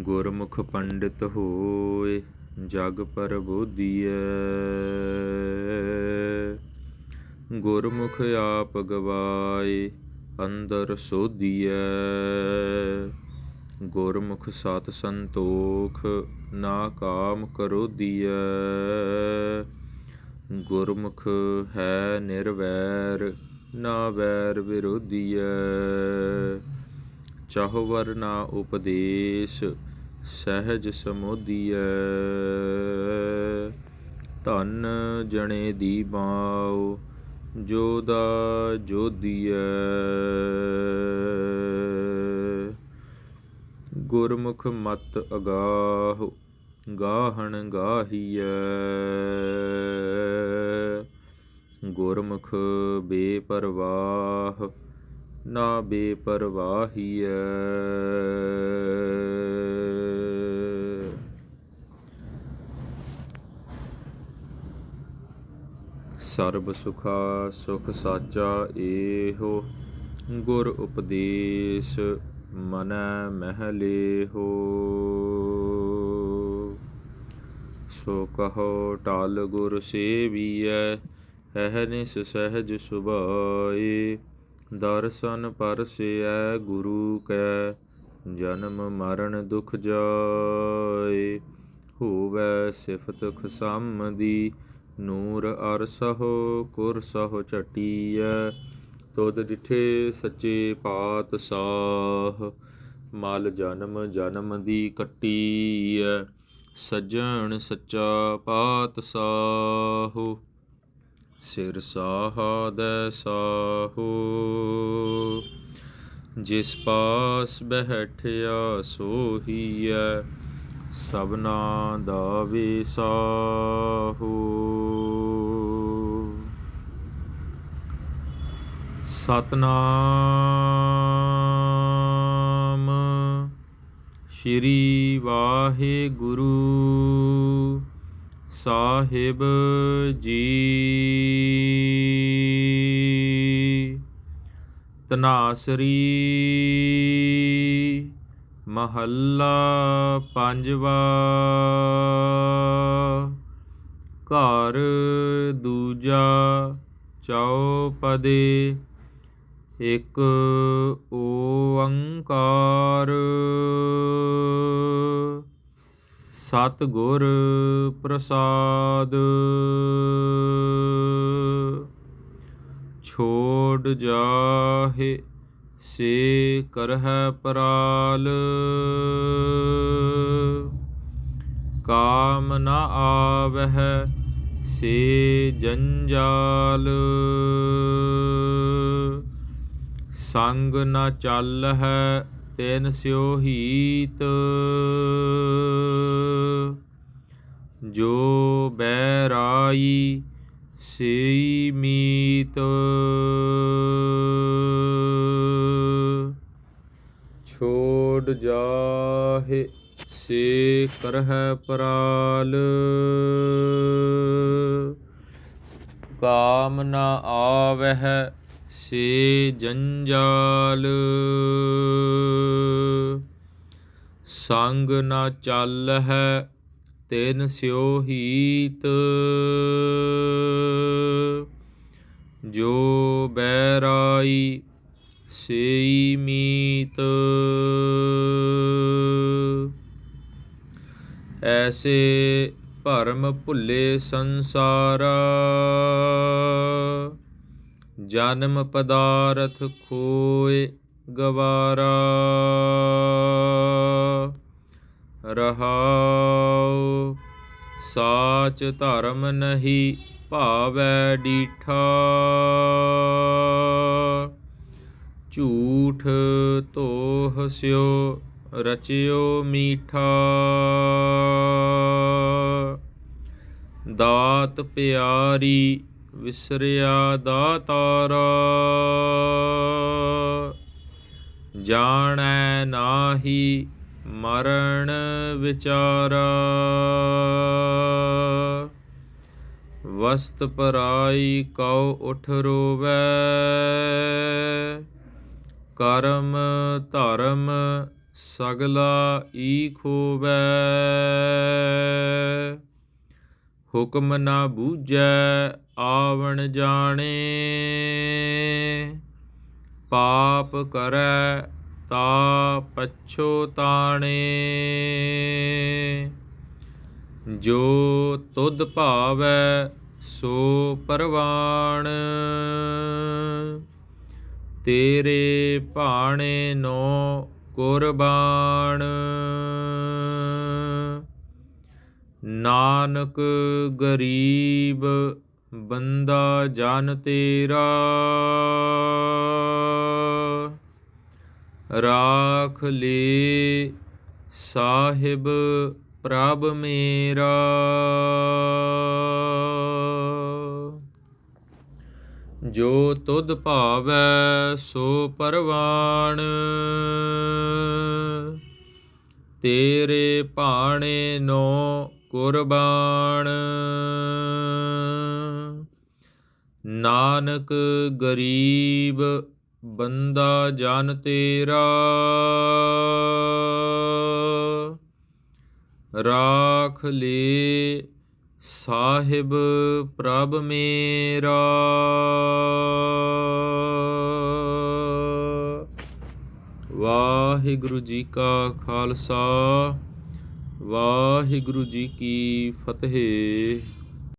ਗੁਰਮੁਖ ਪੰਡਿਤ ਹੋਏ, ਜਗ ਪਰਬੋਧੀਐ। ਗੁਰਮੁਖ ਆਪ ਗਵਾਏ, ਅੰਦਰ ਸੋਧੀਐ। ਗੁਰਮੁਖ ਸਤ ਸੰਤੋਖ, ਨਾ ਕਾਮ ਕਰੋਧੀਐ। ਗੁਰਮੁਖ ਹੈ ਨਿਰਵੈਰ, ਨਾ ਵੈਰ ਵਿਰੋਧੀਐ। ਚਾਹੁ ਵਰਨਾ ਉਪਦੇਸ਼, ਸਹਿਜ ਸਮੋਧੀਐ ਧਨ ਜਣੇ ਦੀ ਬਾਉ ਜੋਦਾ ਜੋਧੀਐ ਗੁਰਮੁਖ ਮਤ ਅਗਾਹ, ਗਾਹਣ ਗਾਹੀਐ। ਗੁਰਮੁਖ ਬੇਪਰਵਾਹ ਨਾ ਬੇਪਰਵਾਹੀਐ। ਸਰਬ ਸੁਖਾ ਸੁਖ ਸਾਚਾ ਏਹੋ, ਗੁਰ ਉਪਦੇਸ਼ ਮਨੈ ਮਹਿਲੇ ਹੋ ਸੋ ਕਹੋ ਟਲ ਗੁਰ ਸੇਵੀਐ ਅਹਨਿਸ ਸਹਿਜ ਸੁਭਾਏ। ਦਰਸ਼ਨ ਪਰਸਿਐ ਗੁਰੂ ਕੈ, ਜਨਮ ਮਰਨ ਦੁਖ ਜਾਏ, ਹੋਵੈ ਸਿਫਤ ਖਸਮ ਦੀ ਨੂਰ ਅਰਸਹੁ ਕੁਰਸਹੁ ਝਟੀਐ, ਤੁਧ ਡਿਠੇ ਸੱਚੇ ਪਾਤਸ਼ਾਹ, ਮਲ ਜਨਮ ਜਨਮ ਦੀ ਕੱਟੀਐ, ਸੱਜਣ ਸੱਚਾ ਪਾਤਸ਼ਾਹ। ਸਿਰ ਸਾਹਦੈ ਸਾਹੋ। ਜਿਸ ਪਾਸ ਬਹਿਠਿਆ ਸੋਹੀਐ ਸਭਨਾ ਦਾ ਵਿਸਾਹੋ ਸਤਨਾਮ ਸ਼੍ਰੀ ਵਾਹਿਗੁਰੂ। ਸਾਹਿਬ ਜੀ। ਤਨਾਸਰੀ ਮਹੱਲਾ ਪੰਜਵਾ। ਘਰ ਦੂਜਾ ਚੌਪਦੇ ਇਕ ਓੰਕਾਰ। ਸਤ ਗੁਰ ਪ੍ਰਸਾਦ। ਛੋੜ ਜਾਹੇ, ਸੇ ਕਰਹਿ ਪਰਾਲ। ਕਾਮ ਨ ਆਵਹਿ, ਸੇ ਜੰਜਾਲ। ਸੰਗ ਨ ਚੱਲਹਿ ਤੈਨ ਸਿਓ ਹੀਤ ਜੋ ਬੈਰਾਈ ਸੇਈ ਮੀਤ। ਛੋੜ ਜਾਹੇ ਸੇ ਕਰਹਿ ਪਰਾਲ। ਕਾਮ ਨ ਆਵਹਿ ਸੇ ਜੰਜਾਲ। ਸੰਗ ਨ ਚੱਲਹਿ ਤੈਨ ਸਿਓ ਹੀਤ। ਜੋ ਬੈਰਾਈ ਸੇਈ ਮੀਤ। ਐਸੇ ਭਰਮ ਭੁੱਲੇ ਸੰਸਾਰਾ। ਜਨਮ ਪਦਾਰਥ ਖੋਏ ਗਵਾਰਾ। ਰਹਾਉ। ਸਾਚ ਧਰਮ ਨਹੀਂ ਭਾਵੈ ਡੀਠਾ। ਝੂਠ ਤੋਹ ਸਿਓ, ਰਚਿਓ ਮੀਠਾ। ਦਾਤ ਪਿਆਰੀ ਵਿਸਰਿਆ ਦਾਤਾਰਾ। ਜਾਣੈ ਨਾਹੀ ਮਰਨ ਵਿਚਾਰਾ। ਵਸਤ ਪਰਾਈ ਕਉ ਉਠ ਰੋਵੈ। ਕਰਮ ਧਰਮ ਸਗਲਾ ਈ ਖੋਵੈ। ਹੁਕਮ ਨਾ ਬੂਝੈ ਆਵਣ ਜਾਣੇ। ਪਾਪ ਕਰੈ ਤਾ ਪਛੋਤਾਣੇ ਜੋ ਤੁਧ ਭਾਵੈ ਸੋ ਪਰਵਾਣ। ਤੇਰੇ ਭਾਣੇ ਨੋ ਕੁਰਬਾਨ ਨਾਨਕ ਗਰੀਬ ਬੰਦਾ ਜਨ ਤੇਰਾ। ਰਾਖ ਲੇ ਸਾਹਿਬ ਪ੍ਰਭ ਮੇਰਾ। ਜੋ ਤੁਧ ਭਾਵੈ ਸੋ ਪਰਵਾਣ, ਤੇਰੇ ਭਾਣੇ ਨੋ ਕੁਰਬਾਨ ਨਾਨਕ ਗਰੀਬ ਬੰਦਾ ਜਨ ਤੇਰਾ। ਰਾਖ ਲੇ ਸਾਹਿਬ ਪ੍ਰਭ ਮੇਰਾ। ਵਾਹਿਗੁਰੂ ਜੀ ਕਾ ਖਾਲਸਾ, ਵਾਹਿਗੁਰੂ ਜੀ ਕੀ ਫਤਿਹ।